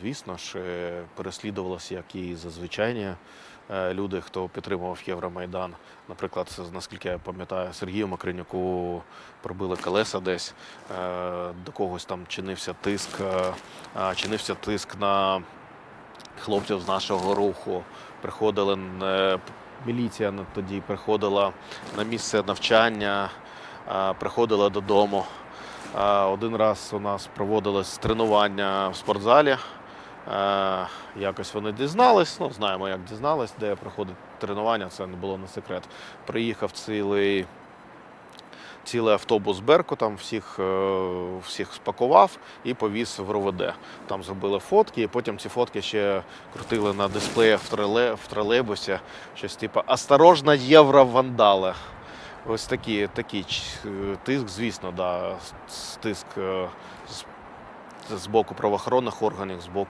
звісно ж, е, переслідувалося, як і зазвичайні е, люди, хто підтримував Євромайдан. Наприклад, наскільки я пам'ятаю, Сергію Макринюку пробили колеса десь, е, до когось там чинився тиск, чинився тиск на хлопців з нашого руху. Приходили міліція тоді приходила на місце навчання, приходила додому. Один раз у нас проводилось тренування в спортзалі. Е, Якось вони дізнались, ну знаємо, як дізнались, де проходить тренування, це не було не секрет. Приїхав цілий, цілий автобус з Беркутом, всіх, е, всіх спакував і повіз в РОВД. Там зробили фотки, і потім ці фотки ще крутили на дисплеях в, троле, в тролейбусі. Щось типу «Осторожно, євровандали. Ось такі, такий е, тиск, звісно, да, тиск з боку правоохоронних органів, з боку.